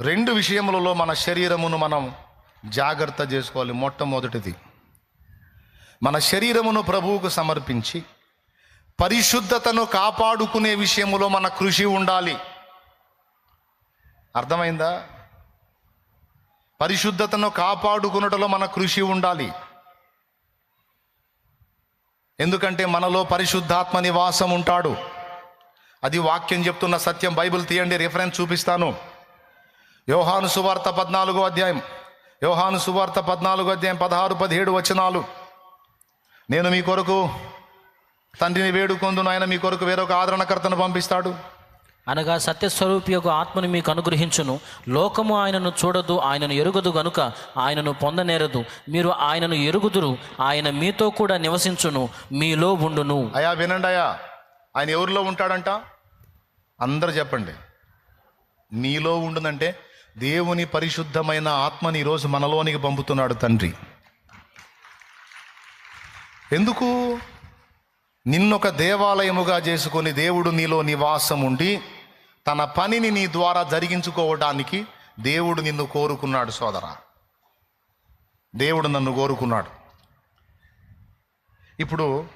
రెండు విషయములలో మన శరీరమును మనం జాగ్రత్త చేసుకోవాలి మొట్టమొదటిది. మన శరీరమును ప్రభువుకు సమర్పించి పరిశుద్ధతను కాపాడుకునే విషయములో మన కృషి ఉండాలి. అర్థమైందా? పరిశుద్ధతను కాపాడుకున్నటలో మన కృషి ఉండాలి. ఎందుకంటే మనలో పరిశుద్ధాత్మ నివాసం ఉంటాడు. అది వాక్యం చెప్తున్న సత్యం బైబిల్ తీయండి రిఫరెన్స్ చూపిస్తాను. యోహాను సువార్త పద్నాలుగో అధ్యాయం. యోహాను సువార్త పద్నాలుగో అధ్యాయం పదహారు పదిహేడు వచనాలు. నేను మీ కొరకు తండ్రిని వేడుకొందును ఆయన మీ కొరకు వేరొక ఆదరణకర్తను పంపిస్తాడు. అనగా సత్యస్వరూపి యొక్క ఆత్మను మీకు అనుగ్రహించును. లోకము ఆయనను చూడదు ఆయనను ఎరుగదు గనుక ఆయనను పొందనేరదు. మీరు ఆయనను ఎరుగుదురు ఆయన మీతో కూడా నివసించును మీలో ఉండును. అయా వినండి అయ్యా. ఆయన ఎవరిలో ఉంటాడంట? అందరు చెప్పండి. నీలో ఉండునంటే దేవుని పరిశుద్ధమైన ఆత్మని ఈరోజు మనలోనికి పంపుతున్నాడు తండ్రి. ఎందుకు? నిన్నొక దేవాలయముగా చేసుకొని దేవుడు నీలో నివాసం ఉండి తన పనిని నీ ద్వారా జరిగించుకోవడానికి దేవుడు నిన్ను కోరుకున్నాడు సోదరా. దేవుడు నన్ను కోరుకున్నాడు. ఇప్పుడు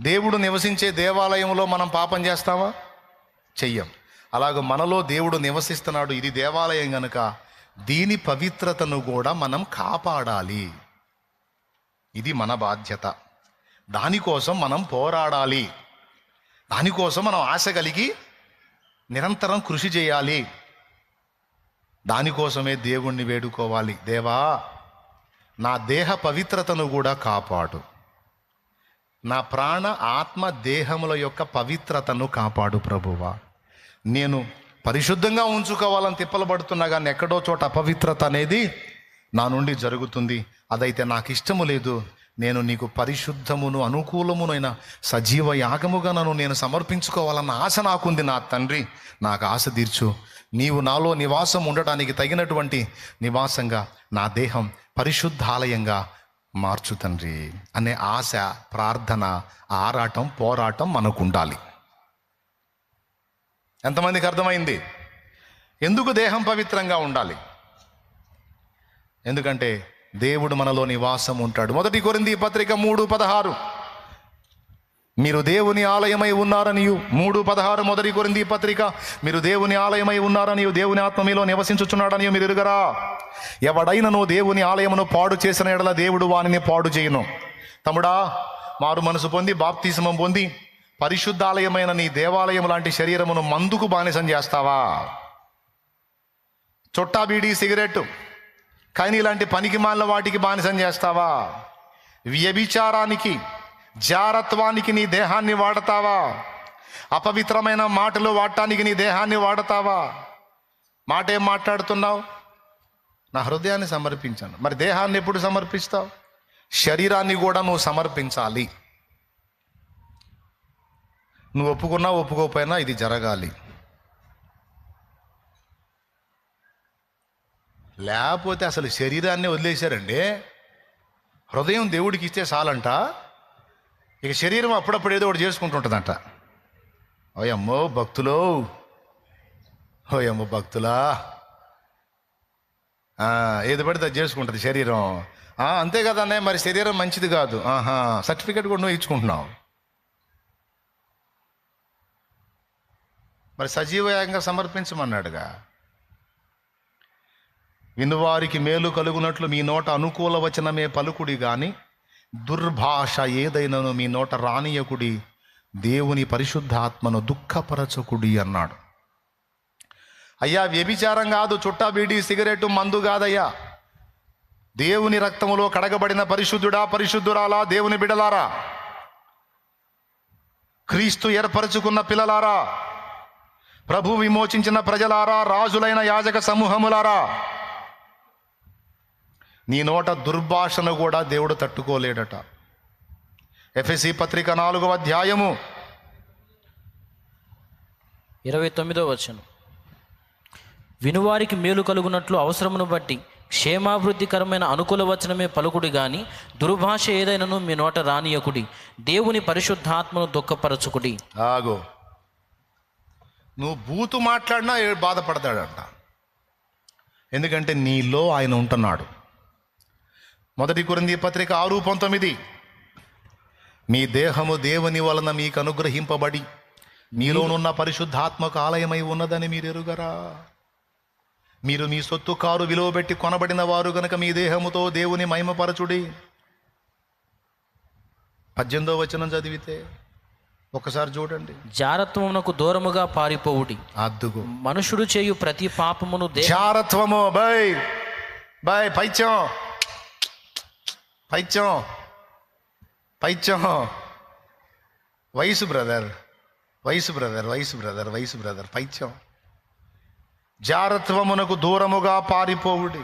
దేవుడు నివసించే దేవాలయంలో మనం పాపం చేస్తామా? చెయ్యం. అలాగ మనలో దేవుడు నివసిస్తున్నాడు. ఇది దేవాలయం కనుక దీని పవిత్రతను కూడా మనం కాపాడాలి. ఇది మన బాధ్యత. దానికోసం మనం పోరాడాలి. దానికోసం మనం ఆశ కలిగి నిరంతరం కృషి చేయాలి. దానికోసమే దేవుణ్ణి వేడుకోవాలి. దేవా నా దేహ పవిత్రతను కూడా కాపాడు. నా ప్రాణ ఆత్మ దేహముల యొక్క పవిత్రతను కాపాడు ప్రభువా. నేను పరిశుద్ధంగా ఉంచుకోవాలని తిప్పలబడుతున్నా కానీ ఎక్కడో చోట అపవిత్రత అనేది నా నుండి జరుగుతుంది. అదైతే నాకు ఇష్టము లేదు. నేను నీకు పరిశుద్ధమును అనుకూలమునైన సజీవ యాగముగా నన్ను నేను సమర్పించుకోవాలన్న ఆశ నాకుంది నా తండ్రి. నాకు ఆశ తీర్చు. నీవు నాలో నివాసం ఉండటానికి తగినటువంటి నివాసంగా నా దేహం పరిశుద్ధాలయంగా మార్చు తండ్రి. అనే ఆశ ప్రార్థన ఆరాటం పోరాటం మనకు ఉండాలి ఎంతమందికి అర్థమైంది? ఎందుకు దేహం పవిత్రంగా ఉండాలి? ఎందుకంటే దేవుడు మనలో నివాసం ఉంటాడు. మొదటి కొరింది పత్రిక మూడు పదహారు. మీరు దేవుని ఆలయమై ఉన్నారనియు. మూడు పదహారు మొదటి కొరింది పత్రిక. మీరు దేవుని ఆలయమై ఉన్నారనియు. దేవుని ఆత్మ మీలో నివసించుచున్నాడని మీరు ఎరుగరా? ఎవడైనను దేవుని ఆలయమును పాడు చేసిన ఎడల దేవుడు వానిని పాడు చేయను. తమ్ముడా మారు మనసు పొంది బాప్తీసమం పొంది పరిశుద్ధాలయమైన నీ దేవాలయం లాంటి శరీరమును మందుకు బానిసం చేస్తావా? చుట్టా బీడి సిగరెట్ కానీ ఇలాంటి పనికిమాలిన వాటికి బానిసం చేస్తావా? వ్యభిచారానికి జారత్వానికి నీ దేహాన్ని వాడతావా? అపవిత్రమైన మాటలు వాడటానికి నీ దేహాన్ని వాడతావా? మాట ఏం మాట్లాడుతున్నావు? నా హృదయాన్ని సమర్పించాను. మరి దేహాన్ని ఎప్పుడు సమర్పిస్తావు? శరీరాన్ని కూడా నువ్వు సమర్పించాలి. నువ్వు ఒప్పుకున్నా ఒప్పుకోకపోయినా ఇది జరగాలి. లేకపోతే అసలు శరీరాన్ని వదిలేశారండి. హృదయం దేవుడికి ఇస్తే చాలంట. ఇక శరీరం అప్పుడప్పుడు ఏదో ఒకటి చేసుకుంటుంటుందంట. ఓయమ్మో భక్తులో. ఓయమ్మో భక్తులా. ఏది పడితే అది చేసుకుంటుంది శరీరం. ఆ, అంతే కదనే మరి శరీరం మంచిది కాదు. ఆహా సర్టిఫికెట్ కూడా నువ్వు ఇచ్చుకుంటున్నావు. మరి సజీవయంగా సమర్పించమన్నాడుగా. వినువారికి మేలు కలుగునట్లు మీ నోట అనుకూల వచనమే పలుకుడి గాని దుర్భాష ఏదైనాను మీ నోట రానియకుడి దేవుని పరిశుద్ధాత్మను దుఃఖపరచకుడి అన్నాడు. అయ్యా వ్యభిచారం కాదు చుట్టా బీడి సిగరెట్ మందు కాదయ్యా. దేవుని రక్తములో కడగబడిన పరిశుద్ధుడా పరిశుద్ధురాలా దేవుని బిడలారా. క్రీస్తు ఏర్పరచుకున్న పిల్లలారా ప్రభు విమోచించిన ప్రజలారా రాజులైన యాజక సమూహములారా. నీ నోట దుర్భాషను కూడా దేవుడు తట్టుకోలేడట. ఎఫ్ఎసి పత్రిక నాలుగవ అధ్యాయము. ఇరవై తొమ్మిదో వచ్చను వినువారికి మేలు కలుగునట్లు అవసరమును బట్టి క్షేమాభివృద్ధికరమైన అనుకూల వచనమే పలుకుడి గాని దుర్భాష ఏదైనను మీ నోట రానియకుడి. దేవుని పరిశుద్ధాత్మను దుఃఖపరచుకుడి. ఆగో. నువ్వు బూతు మాట్లాడినా బాధపడతాడంట. ఎందుకంటే నీలో ఆయన ఉంటున్నాడు. మొదటి కొరింది పత్రిక ఆరు పంతొమ్మిది. మీ దేహము దేవుని వలన మీకు అనుగ్రహింపబడి మీలోనున్న పరిశుద్ధాత్మక ఆలయమై ఉన్నదని మీరు ఎరుగరా? మీరు మీ సొత్తు కారు విలువ పెట్టి కొనబడిన వారు గనక మీ దేహముతో దేవుని మహిమపరచుడి. పద్దెనిమిదో వచనం చదివితే ఒకసారి చూడండి. జారత్వమునకు దూరముగా పారిపోవుడి. అద్దుగు. మనుషుడు చేయు ప్రతి పాపమును జారత్వము బై బై పైత్యం. పైత్యం. పైత్యం. వయసు బ్రదర్ వయసు బ్రదర్ వయసు బ్రదర్ వయసు బ్రదర్ పైత్యం. జారత్వమునకు దూరముగా పారిపోవుడి.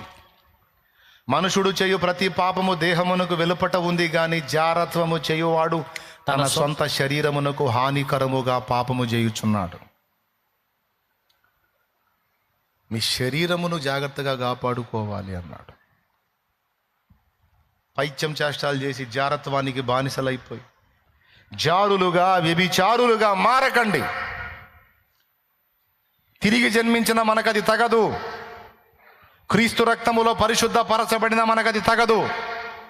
మనుషుడు చేయు ప్రతి పాపము దేహమునకు వెలుపట ఉంది గాని జారత్వము చేయువాడు తన సొంత శరీరమునకు హానికరముగా పాపము చేయుచున్నాడు. మీ శరీరమును జాగ్రత్తగా కాపాడుకోవాలి అన్నాడు. పైత్యం చేష్టాలు చేసి జారత్వానికి బానిసలైపోయి జారులుగా వ్యభిచారులుగా మారకండి. తిరిగి జన్మించిన మనకది తగదు. క్రీస్తు రక్తములో పరిశుద్ధ పరచబడిన మనకది తగదు.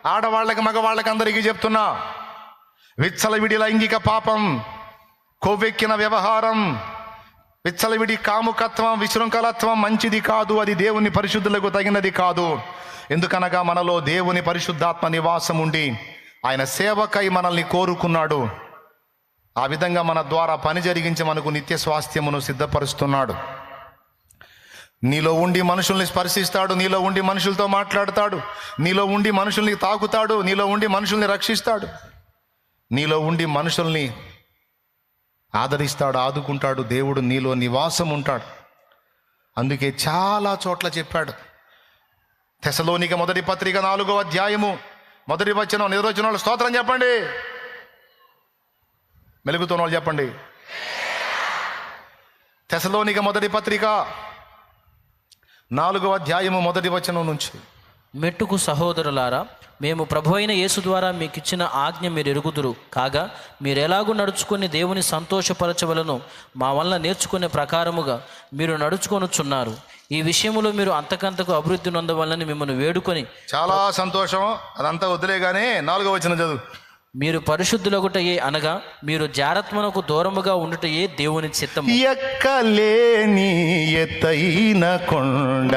ఆడవాళ్ళకి మగవాళ్ళకి అందరికీ చెప్తున్నా విచ్చలవిడి లైంగిక పాపం కొవ్వెక్కిన వ్యవహారం విచ్చలవిడి కాముకత్వం విశృంఖలత్వం మంచిది కాదు అది దేవుని పరిశుద్ధులకు తగినది కాదు. ఎందుకనగా మనలో దేవుని పరిశుద్ధాత్మ నివాసం ఉండి ఆయన సేవకై మనల్ని కోరుకున్నాడు. ఆ విధంగా మన ద్వారా పని జరిగించి మనకు నిత్య స్వాస్థ్యమును సిద్ధపరుస్తున్నాడు. నీలో ఉండి మనుషుల్ని స్పర్శిస్తాడు నీలో ఉండి మనుషులతో మాట్లాడతాడు నీలో ఉండి మనుషుల్ని తాకుతాడు నీలో ఉండి మనుషుల్ని రక్షిస్తాడు. నీలో ఉండి మనుషుల్ని ఆదరిస్తాడు ఆదుకుంటాడు దేవుడు నీలో నివాసం ఉంటాడు. అందుకే చాలా చోట్ల చెప్పాడు. తెసలోనిక మొదటి పత్రిక నాలుగో అధ్యాయము మొదటి వచనం నిర్వచనాలు స్తోత్రం చెప్పండి. మెలుగుతున్న వాళ్ళు చెప్పండి. తెసలోనిక మొదటి పత్రిక నాలుగో అధ్యాయము మొదటి వచనం నుంచి. మెట్టుకు సహోదరులారా మేము ప్రభు అయిన యేసు ద్వారా మీకు ఇచ్చిన ఆజ్ఞ మీరు ఎరుగుదురు కాగా మీరు ఎలాగూ నడుచుకుని దేవుని సంతోషపరచవలను మా వల్ల నేర్చుకునే ప్రకారముగా మీరు నడుచుకొనుచున్నారు. ఈ విషయములో మీరు అంతకంతకు అభివృద్ధి నొందవలని మిమ్మల్ని వేడుకొని చాలా సంతోషం. అదంతా వదిలే కానీ నాలుగో వచనం చదువు. మీరు పరిశుద్ధులగుటయే అనగా మీరు జారత్మనకు దూరముగా ఉండుటయే దేవుని చిత్తము. ఎక్కలేని ఎత్తైన కొండ.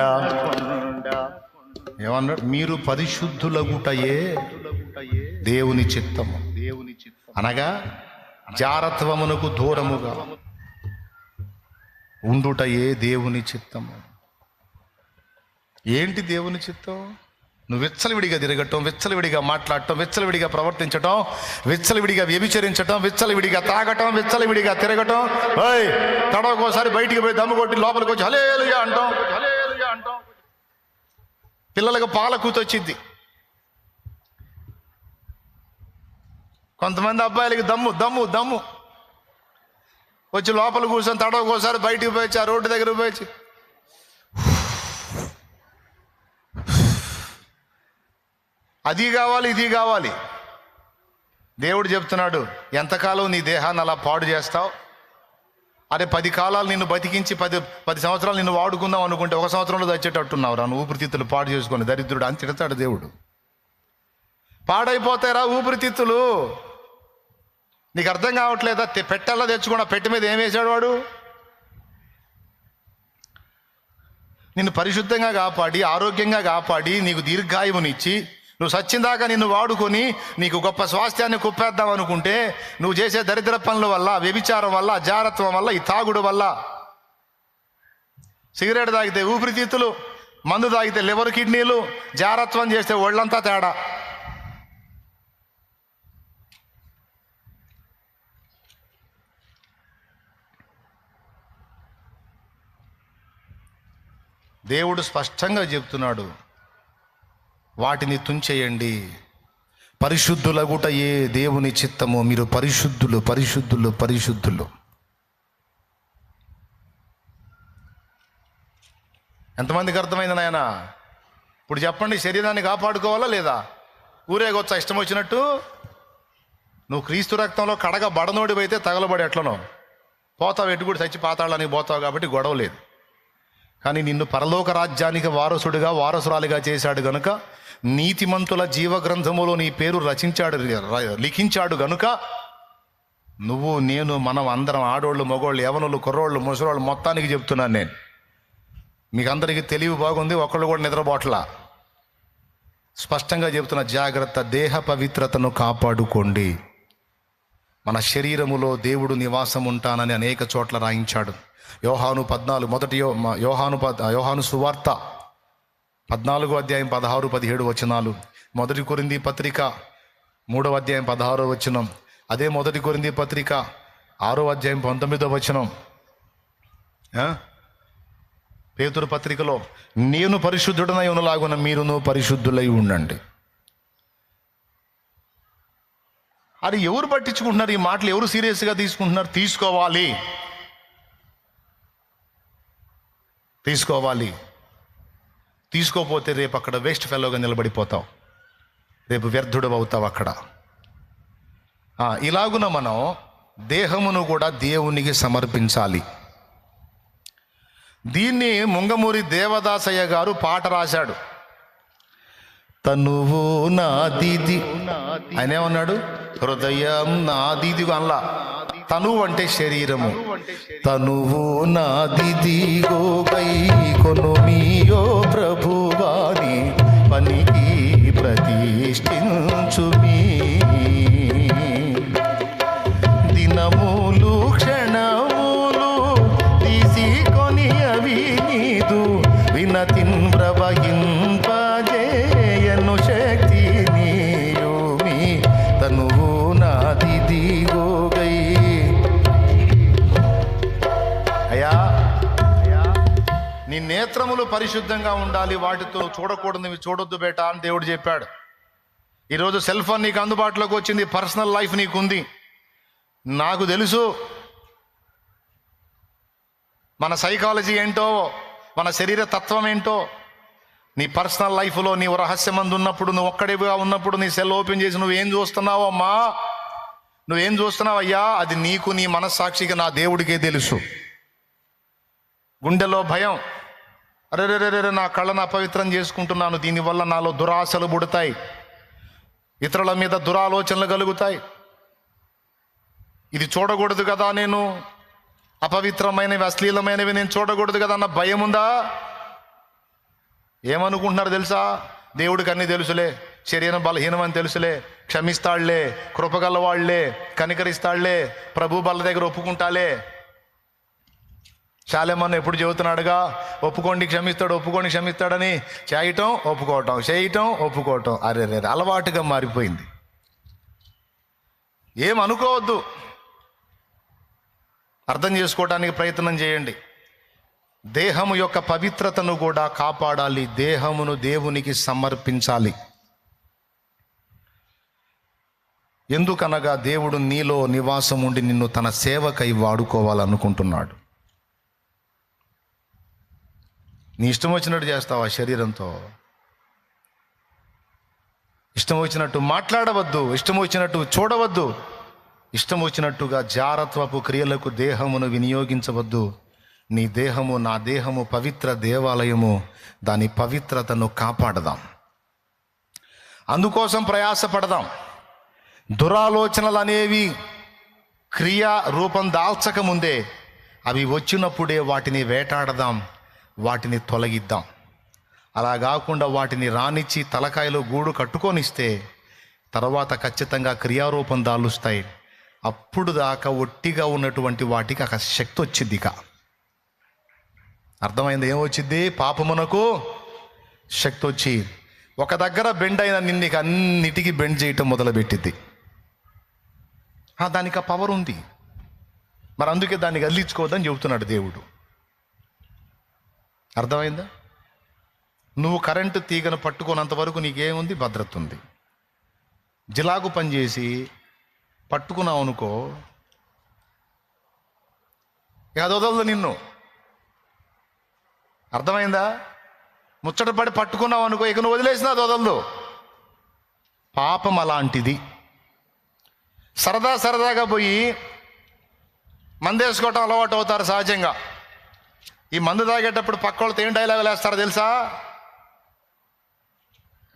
ఏమన్నాడు? మీరు పరిశుద్ధులగుటయే దేవుని చిత్తము. దేవుని చిత్తం అనగా జారత్వమునకు దూరముగా ఉండుటయే దేవుని చిత్తము. ఏంటి దేవుని చిత్తం? నువ్వు విచ్చలవిడిగా తిరగటం విచ్చలవిడిగా మాట్లాడటం విచ్చలవిడిగా ప్రవర్తించటం విచ్చలవిడిగా వ్యభిచరించటం విచ్చలవిడిగా తాగటం విచ్చలవిడిగా తిరగటం. ఓయ్ తడవకోసారి బయటికి పోయి దమ్ము కొట్టి లోపలికి వచ్చి హలేలుగా అంటాం హలేలుగా అంటాం. పిల్లలకు పాల కూతొచ్చింది కొంతమంది అబ్బాయిలకి దమ్ము దమ్ము దమ్ము. వచ్చి లోపల కూర్చొని తడవకోసారి బయటికి పోయొచ్చు ఆ రోడ్డు దగ్గర పోయి అది కావాలి ఇది కావాలి. దేవుడు చెప్తున్నాడు ఎంతకాలం నీ దేహాన్ని అలా పాడు చేస్తావు? అరే పది కాలాలు నిన్ను బతికించి పది పది సంవత్సరాలు నిన్ను వాడుకుందాం అనుకుంటే ఒక సంవత్సరంలో తెచ్చేటట్టున్నావు రా నువ్వు ఊపిరితిత్తులు పాడు చేసుకొని దరిద్రుడు అని తిడతాడు దేవుడు. పాడైపోతాయిరా ఊపిరితిత్తులు. నీకు అర్థం కావట్లేదా? పెట్టల్లా తెచ్చుకున్న పెట్టి మీద ఏం వేసాడు వాడు? నిన్ను పరిశుద్ధంగా కాపాడి ఆరోగ్యంగా కాపాడి నీకు దీర్ఘాయువునిచ్చి నువ్వు సచ్చిందాక నిన్ను వాడుకొని నీకు గొప్ప స్వాస్థ్యాన్ని కుప్పేద్దాం అనుకుంటే నువ్వు చేసే దరిద్ర పనుల వల్ల వ్యభిచారం వల్ల జారత్వం వల్ల ఈ తాగుడు వల్ల. సిగరెట్ తాగితే ఊపిరితిత్తులు మందు తాగితే లివర్ కిడ్నీలు జారత్వం చేస్తే ఒళ్ళంతా తేడా. దేవుడు స్పష్టంగా చెప్తున్నాడు వాటిని తుంచేయండి. పరిశుద్ధులగుట ఏ దేవుని చిత్తమో. మీరు పరిశుద్ధులు పరిశుద్ధులు పరిశుద్ధులు. ఎంతమందికి అర్థమైంది నాయన? ఇప్పుడు చెప్పండి శరీరాన్ని కాపాడుకోవాలా లేదా? ఊరేగొచ్చా? ఇష్టం వచ్చినట్టు? నువ్వు క్రీస్తు రక్తంలో కడగ బడనోడివైతే తగలబడి ఎట్లనో? పోతావు ఎటు కూడా చచ్చి పాతాళానికి పోతావు కాబట్టి గొడవ లేదు. కానీ నిన్ను పరలోక రాజ్యానికి వారసుడిగా వారసురాలిగా చేశాడు కనుక నీతిమంతుల జీవగ్రంథములో నీ పేరు రచించాడు లిఖించాడు గనుక నువ్వు నేను మనం అందరం ఆడోళ్ళు మగోళ్ళు యవనులు కుర్రోళ్ళు ముసలోళ్ళు మొత్తానికి చెప్తున్నాను నేను. మీకు అందరికీ తెలివి బాగుంది ఒకళ్ళు కూడా నిద్రపోట్లా. స్పష్టంగా చెబుతున్న జాగ్రత్త దేహ పవిత్రతను కాపాడుకోండి. మన శరీరములో దేవుడు నివాసం ఉంటానని అనేక చోట్ల రాయించాడు. యోహాను పద్నాలుగు మొదటి యో- యోహాను యోహాను సువార్త పద్నాలుగో అధ్యాయం పదహారు పదిహేడు వచనాలు. మొదటి కొరింది పత్రిక మూడవ అధ్యాయం పదహారో వచనం. అదే మొదటి కొరింది పత్రిక ఆరో అధ్యాయం పంతొమ్మిదో వచనం. పేతురు పత్రికలో నేను పరిశుద్ధుడనై ఉన్నలాగున మీరును పరిశుద్ధులై ఉండండి. అది ఎవరు పట్టించుకుంటున్నారు? ఈ మాటలు ఎవరు సీరియస్గా తీసుకుంటున్నారు? తీసుకోవాలి. తీసుకోవాలి. తీసుకోపోతే రేపు అక్కడ వేస్ట్ ఫెలోగా నిలబడిపోతావు. రేపు వ్యర్థుడు అవుతావు అక్కడ. ఆ, ఇలాగున మనం దేహమును కూడా దేవునికి సమర్పించాలి. దీన్ని ముంగమూరి దేవదాసయ్య గారు పాట రాశాడు. తనువు నాదిది. ఆయన ఏమన్నాడు? హృదయం నాదిది అనలా. తనువు అంటే శరీరము. తనువు నాదిది గోగై కొనుమియో ప్రభువాని పనికి ప్రతిష్ఠించు మీ నేత్రములు పరిశుద్ధంగా ఉండాలి. వాటితో చూడకూడదు చూడొద్దు బేట అని దేవుడు చెప్పాడు. ఈరోజు సెల్ ఫోన్ నీకు అందుబాటులోకి వచ్చింది పర్సనల్ లైఫ్ నీకుంది. నాకు తెలుసు మన సైకాలజీ ఏంటో మన శరీర తత్వం ఏంటో నీ పర్సనల్ లైఫ్లో నీవు రహస్యమందు ఉన్నప్పుడు నువ్వు ఒక్కడివిగా ఉన్నప్పుడు నీ సెల్ ఓపెన్ చేసి నువ్వేం చూస్తున్నావు అమ్మా? నువ్వేం చూస్తున్నావు అయ్యా? అది నీకు నీ మనస్సాక్షిగా నా దేవుడికే తెలుసు. గుండెలో భయం అరే రే నా కళ్ళను అపవిత్రం చేసుకుంటున్నాను. దీనివల్ల నాలో దురాశలు పుడతాయి. ఇతరుల మీద దురాలోచనలు కలుగుతాయి. ఇది చూడకూడదు కదా నేను. అపవిత్రమైనవి అశ్లీలమైనవి నేను చూడకూడదు కదా అన్న భయం ఉందా? ఏమనుకుంటున్నారు తెలుసా? దేవుడికి అన్నీ తెలుసులే. శరీరం బలహీనం అని తెలుసులే. క్షమిస్తాడులే కృపగలవాళ్ళే కనికరిస్తాడులే ప్రభు బల దగ్గర ఒప్పుకుంటాలే చాలేమన్న ఎప్పుడు చెబుతున్నాడుగా ఒప్పుకోండి క్షమిస్తాడు ఒప్పుకోండి క్షమిస్తాడని చేయటం ఒప్పుకోవటం చేయటం ఒప్పుకోవటం. అరే రే అలవాటుగా మారిపోయింది. ఏం అనుకోవద్దు. అర్థం చేసుకోవడానికి ప్రయత్నం చేయండి. దేహము యొక్క పవిత్రతను కూడా కాపాడాలి. దేహమును దేవునికి సమర్పించాలి. ఎందుకనగా దేవుడు నీలో నివాసం ఉండి నిన్ను తన సేవకై వాడుకోవాలనుకుంటున్నాడు. నీ ఇష్టం వచ్చినట్టు చేస్తావా శరీరంతో? ఇష్టం వచ్చినట్టు మాట్లాడవద్దు ఇష్టం వచ్చినట్టు చూడవద్దు ఇష్టం వచ్చినట్టుగా జారత్వపు క్రియలకు దేహమును వినియోగించవద్దు. నీ దేహము నా దేహము పవిత్ర దేవాలయము దాని పవిత్రతను కాపాడదాం. అందుకోసం ప్రయాసపడదాం. దురాలోచనలు అనేవి క్రియా రూపం దాల్చకముందే అవి వచ్చినప్పుడే వాటిని వేటాడదాం. వాటిని తొలగిద్దాం. అలా కాకుండా వాటిని రానిచ్చి తలకాయలో గూడు కట్టుకొనిస్తే తర్వాత ఖచ్చితంగా క్రియారూపం దాలుస్తాయి. అప్పుడు దాకా ఒట్టిగా ఉన్నటువంటి వాటికి ఒక శక్తి వచ్చింది ఇక. అర్థమైంది? ఏమొచ్చింది పాపమునకు శక్తి వచ్చి ఒక దగ్గర బెండ్ అయిన నిన్నికి అన్నిటికీ బెండ్ చేయటం మొదలుపెట్టింది. దానికి ఆ పవర్ ఉంది. మరి అందుకే దాన్ని కదిలించుకోవద్దని చెబుతున్నాడు దేవుడు. అర్థమైందా? నువ్వు కరెంటు తీగను పట్టుకున్నంత వరకు నీకేముంది? భద్రత ఉంది జిలాగు పనిచేసి పట్టుకున్నావు అనుకో ఇక అది వదలదు నిన్ను. అర్థమైందా? ముచ్చట పడి పట్టుకున్నావు అనుకో ఇక నువ్వు వదిలేసినా అది వదలదు. పాపం అలాంటిది. సరదా సరదాగా పోయి మందేసుకోవటం అలవాటు అవుతారు సహజంగా. ఈ మందు తాగేటప్పుడు పక్క వాళ్ళతో ఏం డైలాగులు వేస్తారో తెలుసా?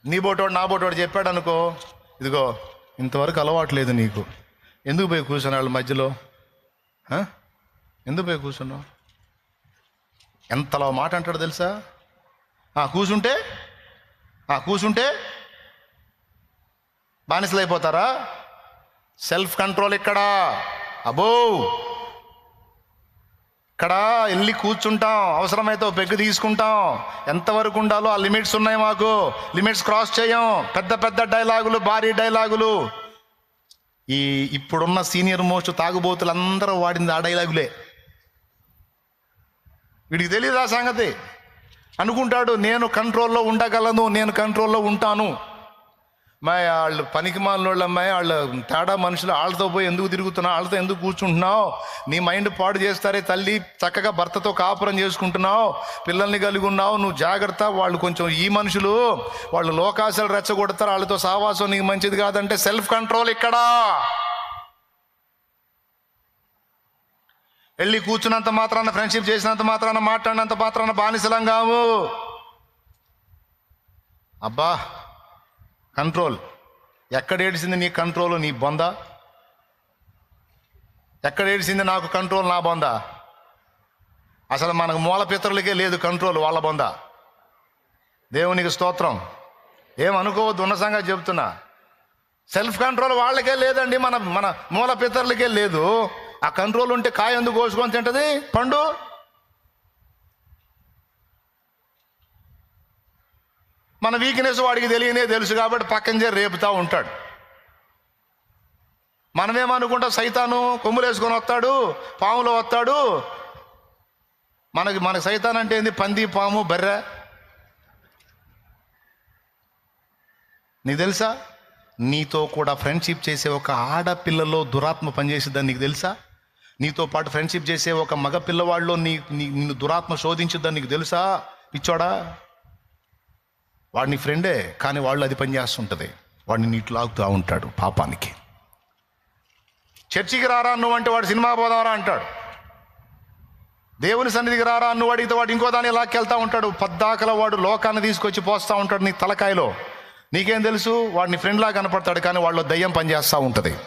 నీ బోటోడు నా బోటోడు చెప్పాడు అనుకో ఇదిగో ఇంతవరకు అలవాటు లేదు నీకు. ఎందుకు పోయి కూర్చున్నా వాళ్ళ మధ్యలో? ఎందుకు పోయి కూర్చున్నావు? ఎంతలో మాట అంటాడు తెలుసా? ఆ, కూసుంటే? ఆ, కూసుంటే? బానిసలైపోతారా? అయిపోతారా సెల్ఫ్ కంట్రోల్ ఇక్కడ అబో ఇక్కడ వెళ్ళి కూర్చుంటాం. అవసరమైతే ఓ పెగ్గు తీసుకుంటాం. ఎంతవరకు ఉండాలో ఆ లిమిట్స్ ఉన్నాయి మాకు. లిమిట్స్ క్రాస్ చేయం. పెద్ద పెద్ద డైలాగులు భారీ డైలాగులు. ఈ ఇప్పుడున్న సీనియర్ మోస్ట్ తాగుబోతులు అందరూ వాడింది ఆ డైలాగులే. వీడికి తెలియదు ఆ సంగతి? అనుకుంటాడు నేను కంట్రోల్లో ఉండగలను నేను కంట్రోల్లో ఉంటాను. మా వాళ్ళు పనికి మాలినోళ్ళు అమ్మాయి వాళ్ళ తేడా మనుషులు వాళ్ళతో పోయి ఎందుకు తిరుగుతున్నావు? వాళ్ళతో ఎందుకు కూర్చుంటున్నావు? నీ మైండ్ పాడు చేస్తారే తల్లి చక్కగా భర్తతో కాపురం చేసుకుంటున్నావు పిల్లల్ని కలిగి ఉన్నావు నువ్వు జాగ్రత్త వాళ్ళు కొంచెం ఈ మనుషులు వాళ్ళు లోకాశలు రెచ్చగొడతారు వాళ్ళతో సావాసం నీకు మంచిది కాదంటే సెల్ఫ్ కంట్రోల్ ఇక్కడ. వెళ్ళి కూర్చున్నంత మాత్రాన ఫ్రెండ్షిప్ చేసినంత మాత్రాన మాట్లాడినంత మాత్రాన బానిసలం కావు. అబ్బా! కంట్రోల్. ఎక్కడ ఏడిసింది నీ కంట్రోల్ నీ బొంద? ఎక్కడ ఏడిసింది నాకు కంట్రోల్ నా బొంద? అసలు మనకు మూల పితరులకే లేదు కంట్రోల్ వాళ్ళ బొంద. దేవునికి స్తోత్రం. ఏమనుకోవద్దు ఉన్న సంగతి చెప్తున్నా. సెల్ఫ్ కంట్రోల్ వాళ్ళకే లేదండి మన మన మూల పితరులకే లేదు. ఆ కంట్రోల్ ఉంటే కాయ ఎందుకు కోసుకొని తింటది? పండు? మన వీక్నెస్ వాడికి తెలియనే తెలుసు కాబట్టి పక్కన చేరి రేపుతా ఉంటాడు. మనమేమనుకుంటా సైతాను కొమ్ములు వేసుకొని వస్తాడు పాములో వస్తాడు. మనకి మన సైతాన్ అంటే ఏంది? పంది పాము బర్రె. నీకు తెలుసా? నీతో కూడా ఫ్రెండ్షిప్ చేసే ఒక ఆడపిల్లలో దురాత్మ పనిచేసిద్దని నీకు తెలుసా? నీతో పాటు ఫ్రెండ్షిప్ చేసే ఒక మగ పిల్లవాడిలో నీ నీ- నిన్ను దురాత్మ శోధించుద్దని నీకు తెలుసా? పిచ్చోడా? వాడిని ఫ్రెండే కానీ వాళ్ళు అది పని చేస్తుంటుంది. వాడిని నీటి లాగుతూ ఉంటాడు పాపానికి. చర్చికి రారా నువ్వు అంటే వాడు సినిమా పోదామరా అంటాడు. దేవుని సన్నిధికి రారా నువ్వు అడిగితే వాడు ఇంకో దాన్ని లాక్కెళ్తా ఉంటాడు. పద్దాకల వాడు లోకాన్ని తీసుకొచ్చి పోస్తూ ఉంటాడు నీ తలకాయలో. నీకేం తెలుసు? వాడిని ఫ్రెండ్లా కనపడతాడు కానీ వాళ్ళు దయ్యం పనిచేస్తూ ఉంటుంది.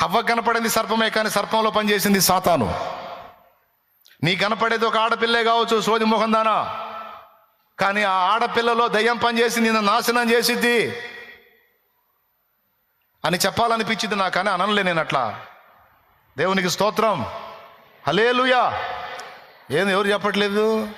హవ్వ కనపడింది సర్పమే కానీ సర్పంలో పనిచేసింది సాతాను. నీ కనపడేది ఒక ఆడపిల్లే కావచ్చు సోది మొహం దానా కానీ ఆ ఆడపిల్లలో దయ్యం పనిచేసి నిన్ను నాశనం చేసిద్ది అని చెప్పాలనిపించింది నాకు కానీ అనలే నేను అట్లా. దేవునికి స్తోత్రం. హలేలుయా ఏంది ఎవరు చెప్పట్లేదు?